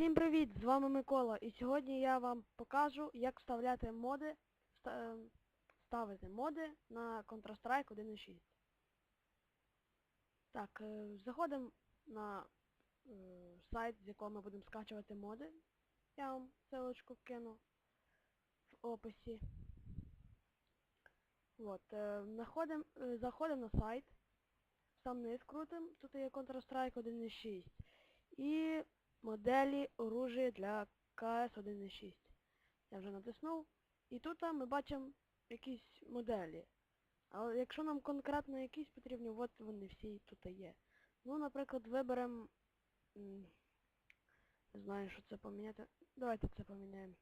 Всім привіт! З вами Микола і сьогодні я вам покажу, як вставляти моди, е, ставити моди на Counter-Strike 1.6. Так, е, заходимо на е, сайт, з якого ми будемо скачувати моди. Я вам ссылочку кину в описі. От, е, е, заходимо на сайт, сам низ крутим, тут є Counter-Strike 1.6. І моделі оружия для КС 1.6. Я вже натиснув. І тут ми бачимо якісь моделі. Але якщо нам конкретно якісь потрібні, от вони всі тут є. Ну, наприклад, виберемо... Не знаю, що це поміняти. Давайте це поміняємо.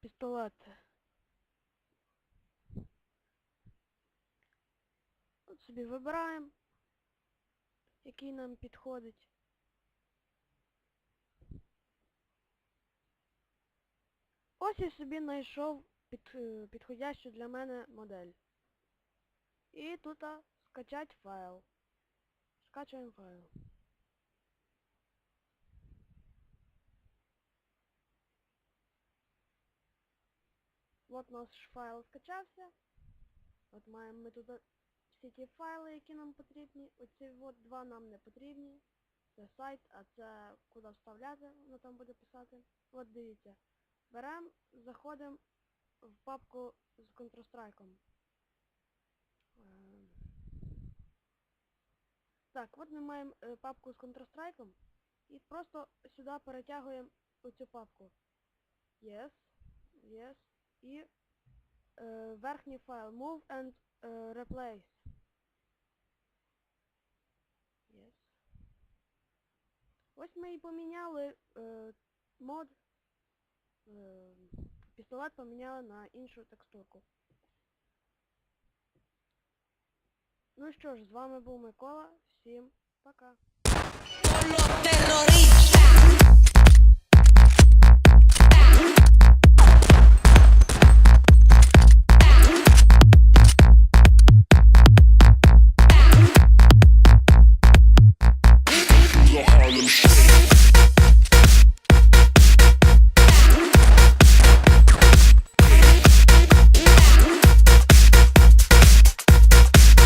Пістолет. От собі вибираємо, який нам підходить. Ось я собі знайшов під, е, підходящу для мене модель. І тут скачать файл. Скачуємо файл. От наш файл скачався. От маємо ми тут всі ті файли, які нам потрібні. Оці от два нам не потрібні. Це сайт, а це куди вставляти, воно там буде писати. От дивіться. Беремо, заходимо в папку з Counter-Strike. Ем. Так, от ми маємо е, папку з Counter-Strike і просто сюди перетягуємо оцю папку. Yes, yes. І е, верхній файл move and е, replace. Yes. Ось ми і поміняли е, мод е, пістолет поміняли на іншу текстурку. Ну що ж, з вами був Микола. Всім пока.